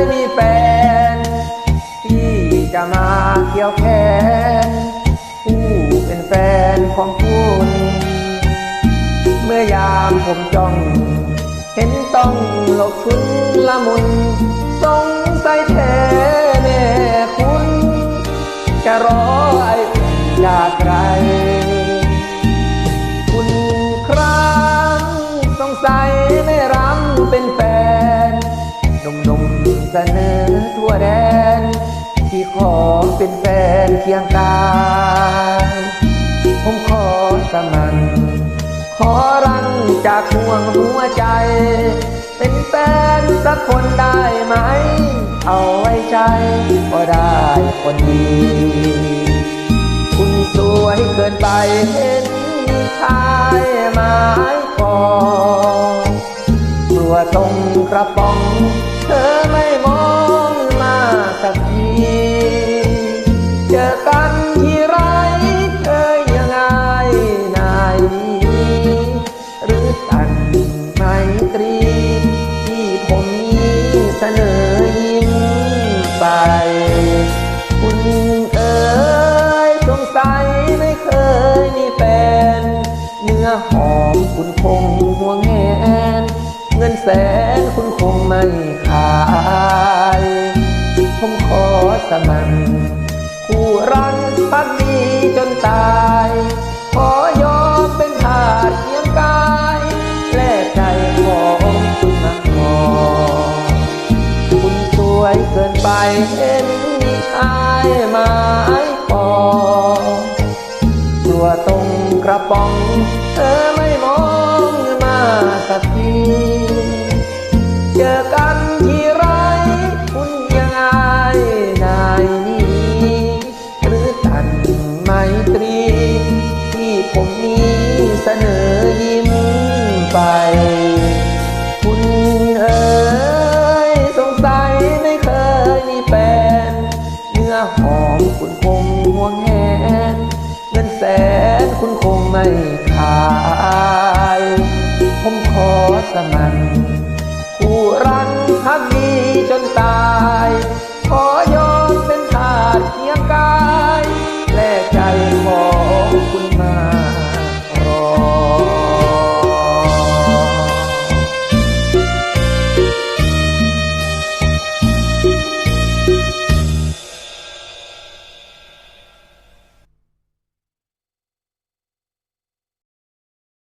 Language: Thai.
ยมีแฟนที่จะมาเกี่ยวแขนผู้เป็นแฟนของคุณ เมื่อยามผมจ้อง เห็นต้องหลบชุนละมุนสงสัยแท้แน่คุณ จะรอไอ้จากไกลคุณครั้งสงสัย เสนอทั่วแดน ที่ขอเป็นแฟนเคียงกาย ผมขอสมัน ขอรังจากห่วงหัวใจ เป็นแฟนสักคนได้ไหม เอาไว้ใจก็ได้คนดีคุณสวยเกินไปเห็นชายไม้คอกลัวตรงกระป๋อง เธอไม่มองมาสักทีเจอกันที่ไรเธอยังไงนายนี้หรือตันไมตรีที่ผมนี้เสนอยิ้มไป คุณเอ๋ยสงสัยไม่เคยมีแฟนเนื้อหอมคุณคงห่วงแหน เงินแสนคุณคงไม่ขายผมขอสมันคู่รักพักดีจนตาย ขอยอมเป็นทาสเคียงกาย แลกใจของคุณมาขอคุณสวยเกินไปเห็นมีชายไม้ปอกลัวตรงกระป๋อง เธอไม่มองมาสักที เจอกันที่ไรคุณยังอายนายนี้หรือตันไมตรี ที่ผมนี้เสนอยิ้มไป คุณเอ๋ยสงสัยไม่เคยมีแฟนเนื้อหอมคุณคงห่วงแหนเงินแสนคุณคง